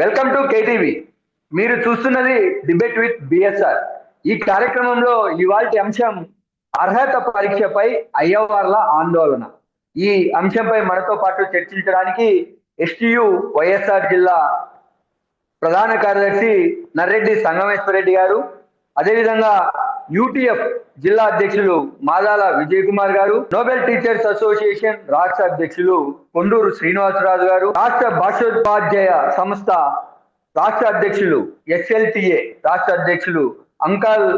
Welcome to KTV. మీరు చూస్తున్నది debate with BSR. ఈ కార్యక్రమంలో ఇవాళ అంశం అర్హత పరీక్షపై అయ్యవార్ల ఆందోళన. ఈ అంశంపై మనతో పాటు చర్చించడానికి ఎస్టియు వైఎస్ఆర్ జిల్లా ప్రధాన కార్యదర్శి నర్రెడ్డి సంగమేశ్వరరెడ్డి గారు. అదేవిధంగా యూటీఎఫ్ జిల్లా అధ్యక్షులు మాదాల విజయ్ కుమార్ గారు నోబెల్ టీచర్స్ అసోసియేషన్ రాష్ట్ర అధ్యక్షులు కొండూరు శ్రీనివాసరాజు గారు రాష్ట్ర భాషోపాధ్యాయ సంస్థ రాష్ట్ర అధ్యక్షులు ఎస్ఎల్టిఏ రాష్ట్ర అధ్యక్షులు అంకాల్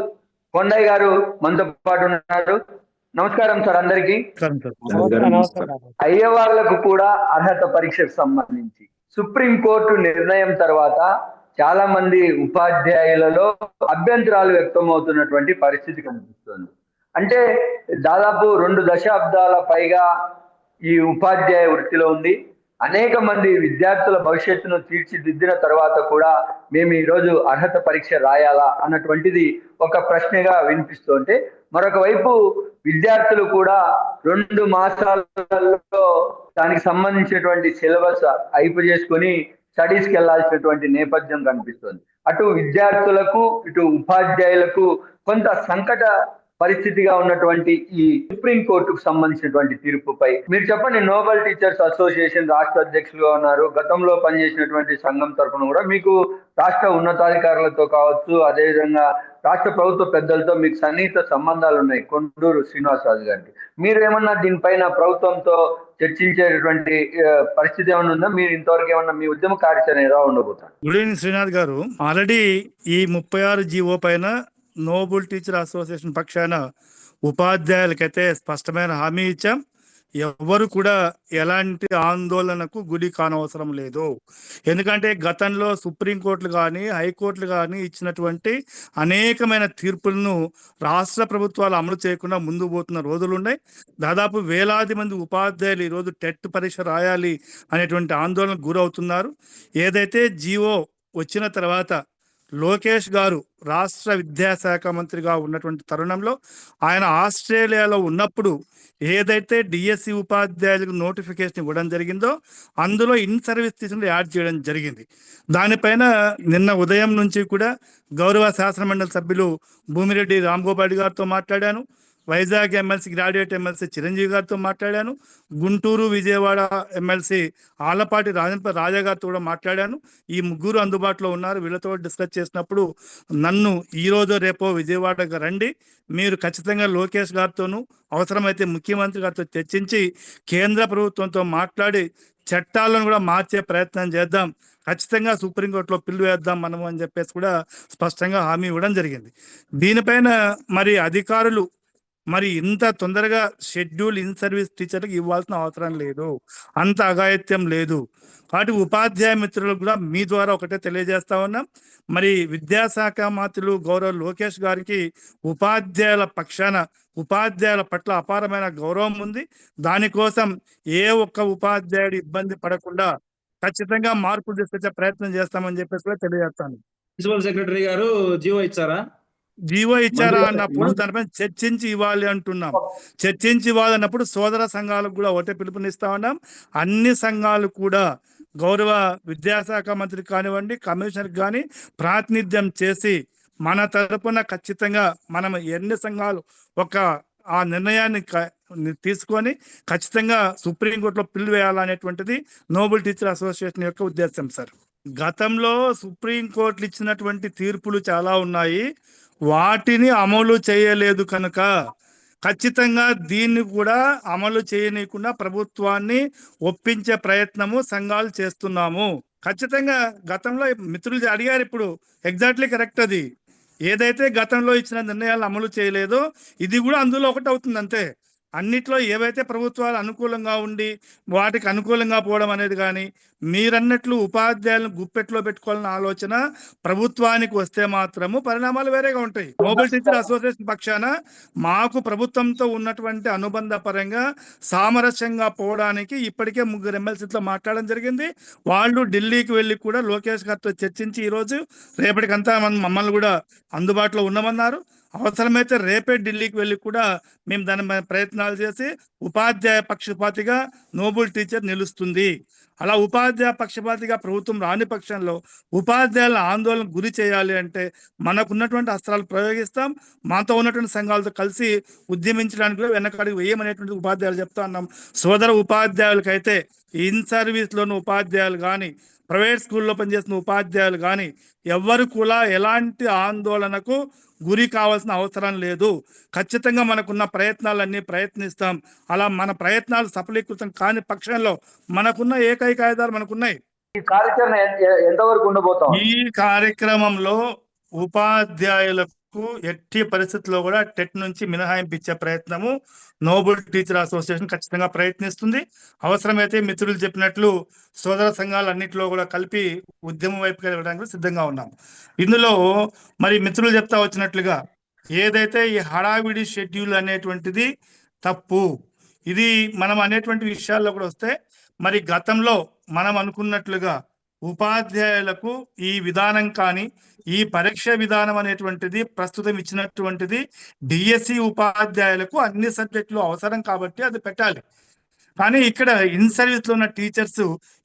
కొండయ్య గారు మనతో పాటు ఉన్నారు. నమస్కారం సార్ అందరికీ. అయ్యవార్లకు కూడా అర్హత పరీక్షకు సంబంధించి సుప్రీం కోర్టు నిర్ణయం తర్వాత చాలా మంది ఉపాధ్యాయులలో అభ్యంతరాలు వ్యక్తమవుతున్నటువంటి పరిస్థితి కనిపిస్తుంది. అంటే దాదాపు రెండు దశాబ్దాల పైగా ఈ ఉపాధ్యాయ వృత్తిలో ఉంది. అనేక మంది విద్యార్థుల భవిష్యత్తును తీర్చిదిద్దిన తర్వాత కూడా మేము ఈరోజు అర్హత పరీక్ష రాయాలా అన్నటువంటిది ఒక ప్రశ్నగా వినిపిస్తుంటే మరొక వైపు విద్యార్థులు కూడా రెండు మాసాలలో దానికి సంబంధించినటువంటి సిలబస్ అయిపు చేసుకొని స్టడీస్కి వెళ్ళాల్సినటువంటి నేపథ్యం కనిపిస్తుంది. అటు విద్యార్థులకు ఇటు ఉపాధ్యాయులకు కొంత సంకట పరిస్థితిగా ఉన్నటువంటి ఈ సుప్రీం కోర్టుకు సంబంధించినటువంటి తీర్పుపై మీరు చెప్పండి నోబెల్ టీచర్స్ అసోసియేషన్ రాష్ట్ర అధ్యక్షులుగా ఉన్నారు. గతంలో పనిచేసినటువంటి సంఘం తరఫున కూడా మీకు రాష్ట్ర ఉన్నతాధికారులతో కావచ్చు అదేవిధంగా రాష్ట్ర ప్రభుత్వ పెద్దలతో మీకు సన్నిహిత సంబంధాలు ఉన్నాయి. కొండూరు శ్రీనివాసరాజు గారికి. మీరు ఏమన్నా దీనిపైన ప్రభుత్వంతో చర్చించేటటువంటి పరిస్థితి ఏమైనా ఉందా? మీరు ఇంతవరకు ఏమన్నా మీ ఉద్యమ కార్యాచరణ ఎలా ఉండబోతారు గుడ్ ఈవినింగ్ శ్రీనాథ్ గారు. ఆల్రెడీ ఈ ముప్పై ఆరు జీవో పైన నోబుల్ టీచర్ అసోసియేషన్ పక్షాన ఉపాధ్యాయులకైతే స్పష్టమైన హామీ ఇచ్చాం. ఎవ్వరు కూడా ఎలాంటి ఆందోళనకు గుడి కానవసరం లేదు. ఎందుకంటే గతంలో సుప్రీంకోర్టులు కానీ హైకోర్టులు కానీ ఇచ్చినటువంటి అనేకమైన తీర్పులను రాష్ట్ర ప్రభుత్వాలు అమలు చేయకుండా ముందు పోతున్న రోజులు ఉన్నాయి. దాదాపు వేలాది మంది ఉపాధ్యాయులు ఈరోజు టెట్ పరీక్ష రాయాలి అనేటువంటి ఆందోళనకు గురవుతున్నారు. ఏదైతే జీవో వచ్చిన తర్వాత లోకేష్ గారు రాష్ట్ర విద్యాశాఖ మంత్రిగా ఉన్నటువంటి తరుణంలో ఆయన ఆస్ట్రేలియాలో ఉన్నప్పుడు ఏదైతే డిఎస్సి ఉపాధ్యాయులకు నోటిఫికేషన్ ఇవ్వడం జరిగిందో అందులో ఇన్ సర్వీస్ తీసుకుని యాడ్ చేయడం జరిగింది. దానిపైన నిన్న ఉదయం నుంచి కూడా గౌరవ శాసనమండలి సభ్యులు భూమిరెడ్డి రామ్గోపాల్ గారితో మాట్లాడాను. Vizag MLC graduate MLC Chiranjeevi గారితో మాట్లాడాను. గుంటూరు విజయవాడ ఎమ్మెల్సీ ఆలపాటి రాజంప రాజా గారితో కూడా మాట్లాడాను. ఈ ముగ్గురు అందుబాటులో ఉన్నారు. వీళ్ళతో డిస్కస్ చేసినప్పుడు నన్ను ఈ రోజు రేపో విజయవాడకు రండి. మీరు ఖచ్చితంగా లోకేష్ గారితోనూ అవసరమైతే ముఖ్యమంత్రి గారితో చర్చించి కేంద్ర ప్రభుత్వంతో మాట్లాడి చట్టాలను కూడా మార్చే ప్రయత్నం చేద్దాం. ఖచ్చితంగా సుప్రీంకోర్టులో పిల్లు వేద్దాం మనము అని చెప్పేసి కూడా స్పష్టంగా హామీ ఇవ్వడం జరిగింది. దీనిపైన మరి అధికారులు మరి ఇంత తొందరగా షెడ్యూల్ ఇన్ సర్వీస్ టీచర్లకు ఇవ్వాల్సిన అవసరం లేదు. అంత అఘాయిత్యం లేదు. వాటి ఉపాధ్యాయ మిత్రులకు కూడా మీ ద్వారా ఒకటే తెలియజేస్తా ఉన్నాం. మరి విద్యాశాఖ మాత్రులు గౌరవ లోకేష్ గారికి ఉపాధ్యాయుల పక్షాన ఉపాధ్యాయుల పట్ల అపారమైన గౌరవం ఉంది. దానికోసం ఏ ఒక్క ఉపాధ్యాయుడు ఇబ్బంది పడకుండా ఖచ్చితంగా మార్పులు తీసుకొచ్చే ప్రయత్నం చేస్తామని చెప్పేసి కూడా తెలియజేస్తాను. ప్రిన్సిపల్ సెక్రటరీ గారు జీవో ఇచ్చారా? జీవో ఇచ్చారా అన్నప్పుడు దానిపైన చర్చించి ఇవ్వాలి అంటున్నాం. చర్చించి ఇవ్వాలి అన్నప్పుడు సోదర సంఘాలకు కూడా ఒకటే పిలుపునిస్తా ఉన్నాం. అన్ని సంఘాలు కూడా గౌరవ విద్యాశాఖ మంత్రి కానివ్వండి కమిషనర్ కానీ ప్రాతినిధ్యం చేసి మన తరపున ఖచ్చితంగా మనం ఎన్ని సంఘాలు ఒక ఆ నిర్ణయాన్ని తీసుకొని ఖచ్చితంగా సుప్రీంకోర్టులో పిల్లు వేయాలనేటువంటిది నోబెల్ టీచర్ అసోసియేషన్ యొక్క ఉద్దేశం సార్. గతంలో సుప్రీంకోర్టులు ఇచ్చినటువంటి తీర్పులు చాలా ఉన్నాయి. వాటిని అమలు చేయలేదు కనుక ఖచ్చితంగా దీన్ని కూడా అమలు చేయనీయకుండా ప్రభుత్వాన్ని ఒప్పించే ప్రయత్నము సంఘాలు చేస్తున్నాము. ఖచ్చితంగా గతంలో మిత్రులు అడిగారు ఇప్పుడు ఎగ్జాక్ట్లీ కరెక్ట్ అది. ఏదైతే గతంలో ఇచ్చిన నిర్ణయాలు అమలు చేయలేదో ఇది కూడా అందులో ఒకటి అవుతుంది అంతే. అన్నిట్లో ఏవైతే ప్రభుత్వాలు అనుకూలంగా ఉండి వాటికి అనుకూలంగా పోవడం అనేది కానీ మీరన్నట్లు ఉపాధ్యాయులను గుప్పెట్లో పెట్టుకోవాలన్న ఆలోచన ప్రభుత్వానికి వస్తే మాత్రము పరిణామాలు వేరేగా ఉంటాయి. నోబెల్ టీచర్ అసోసియేషన్ పక్షాన మాకు ప్రభుత్వంతో ఉన్నటువంటి అనుబంధ పరంగా సామరస్యంగా పోవడానికి ఇప్పటికే ముగ్గురు ఎమ్మెల్సీతో మాట్లాడడం జరిగింది. వాళ్ళు ఢిల్లీకి వెళ్ళి కూడా లోకేష్ గారితో చర్చించి ఈరోజు రేపటికంతా మన- మమ్మల్ని కూడా అందుబాటులో ఉండమన్నారు. అవసరమైతే రేపే ఢిల్లీకి వెళ్ళి కూడా మేము దాని మీద ప్రయత్నాలు చేసి ఉపాధ్యాయ పక్షపాతిగా నోబుల్ టీచర్ నిలుస్తుంది. అలా ఉపాధ్యాయ పక్షపాతిగా ప్రభుత్వం రాని పక్షంలో ఉపాధ్యాయుల ఆందోళన గురి చేయాలి అంటే మనకున్నటువంటి అస్త్రాలు ప్రయోగిస్తాం మాతో ఉన్నటువంటి సంఘాలతో కలిసి ఉద్యమించడానికి కూడా వేయమనేటువంటి ఉపాధ్యాయులు చెప్తా ఉన్నాం. సోదర ఉపాధ్యాయులకైతే ఇన్ సర్వీస్లోని ఉపాధ్యాయులు కానీ ప్రైవేట్ స్కూల్లో పనిచేస్తున్న ఉపాధ్యాయులు కానీ ఎవ్వరు కూడా ఎలాంటి ఆందోళనకు గురి కావాల్సిన అవసరం లేదు. ఖచ్చితంగా మనకున్న ప్రయత్నాలన్నీ ప్రయత్నిస్తాం. అలా మన ప్రయత్నాలు సఫలీకృతం కాని పక్షంలో మనకున్న ఏకైక ఆయుధాలు మనకున్నాయి. ఈ ఎ- ఎంతవరకు ఉండబోతాం? ఈ కార్యక్రమంలో ఉపాధ్యాయులకు ఎట్టి పరిస్థితుల్లో కూడా టెట్ నుంచి మినహాయింపు ఇచ్చే ప్రయత్నము నోబుల్ టీచర్ అసోసియేషన్ ఖచ్చితంగా ప్రయత్నిస్తుంది. అవసరమైతే మిత్రులు చెప్పినట్లు సోదర సంఘాలన్నింటిలో కూడా కలిపి ఉద్యమం వైపుకి వెళ్ళడానికి సిద్ధంగా ఉన్నాం. ఇందులో మరి మిత్రులు చెప్తా వచ్చినట్లుగా ఏదైతే ఈ హడావిడి షెడ్యూల్ అనేటువంటిది తప్పు ఇది మనం అనేటువంటి విషయాల్లో కూడా వస్తే మరి గతంలో మనం అనుకున్నట్లుగా ఉపాధ్యాయులకు ఈ విధానం కానీ ఈ పరీక్ష విధానం అనేటువంటిది ప్రస్తుతం ఇచ్చినటువంటిది డిఎస్సి ఉపాధ్యాయులకు అన్ని సబ్జెక్టులు అవసరం కాబట్టి అది పెట్టాలి. కానీ ఇక్కడ ఇన్ సర్వీస్లో ఉన్న టీచర్స్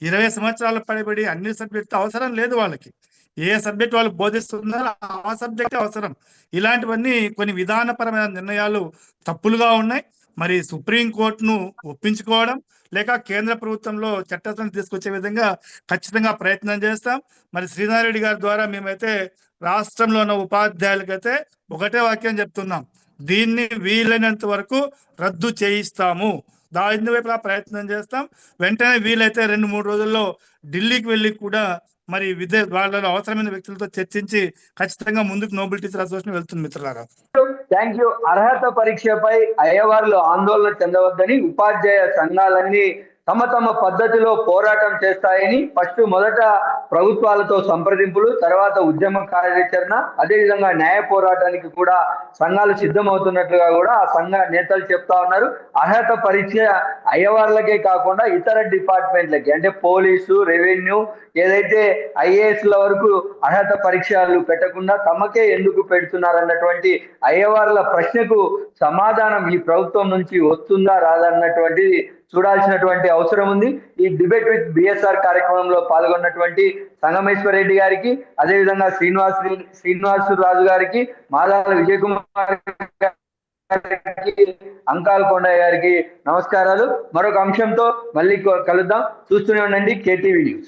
ఇరవై సంవత్సరాలు పడిబడి అన్ని సబ్జెక్టు అవసరం లేదు వాళ్ళకి. ఏ సబ్జెక్ట్ వాళ్ళు బోధిస్తున్నారో ఆ సబ్జెక్ట్ అవసరం. ఇలాంటివన్నీ కొన్ని విధానపరమైన నిర్ణయాలు తప్పులుగా ఉన్నాయి. మరి సుప్రీం కోర్టును ఒప్పించుకోవడం లేక కేంద్ర ప్రభుత్వంలో చట్టాలను తీసుకొచ్చే విధంగా ఖచ్చితంగా ప్రయత్నం చేస్తాం. మరి శ్రీనారెడ్డి గారి ద్వారా మేమైతే రాష్ట్రంలో ఉన్న ఉపాధ్యాయులకైతే ఒకటే వాక్యం చెప్తున్నాం. దీన్ని వీలైనంత వరకు రద్దు చేయిస్తాము. దాని వైపులా ప్రయత్నం చేస్తాం. వెంటనే వీలైతే రెండు మూడు రోజుల్లో ఢిల్లీకి వెళ్ళి కూడా మరి విద్య వాళ్ళలో అవసరమైన వ్యక్తులతో చర్చించి ఖచ్చితంగా ముందుకు నోబెల్ టీచర్ అసోసియేషన్ వెళ్తుంది మిత్రులారా. థ్యాంక్ యూ అర్హత పరీక్షపై అయ్యవార్లు ఆందోళన చెందవద్దని ఉపాధ్యాయ సంఘాలన్నీ తమ తమ పద్ధతిలో పోరాటం చేస్తాయని ఫస్ట్ మొదట ప్రభుత్వాలతో సంప్రదింపులు తర్వాత ఉద్యమ కార్యాచరణ అదేవిధంగా న్యాయ పోరాటానికి కూడా సంఘాలు సిద్ధమవుతున్నట్లుగా కూడా ఆ సంఘ నేతలు చెప్తా ఉన్నారు. అర్హత పరీక్ష అయ్యవార్లకే కాకుండా ఇతర డిపార్ట్మెంట్లకి అంటే పోలీసు రెవెన్యూ ఏదైతే ఐఏఎస్ల వరకు అర్హత పరీక్షలు పెట్టకుండా తమకే ఎందుకు పెడుతున్నారు అన్నటువంటి అయ్యవార్ల ప్రశ్నకు సమాధానం ఈ ప్రభుత్వం నుంచి వస్తుందా రాదన్నటువంటిది చూడాల్సినటువంటి అవసరం ఉంది. ఈ డిబేట్ విత్ బిఎస్ఆర్ కార్యక్రమంలో పాల్గొన్నటువంటి సంగమేశ్వర్ రెడ్డి గారికి అదేవిధంగా శ్రీనివాస్ శ్రీనివాస్ రాజు గారికి మాదాల విజయ్ కుమార్ అంకాల్ కొండయ్య గారికి నమస్కారాలు. మరొక అంశంతో మళ్ళీ కలుద్దాం. చూస్తూనే ఉండండి. KTV news.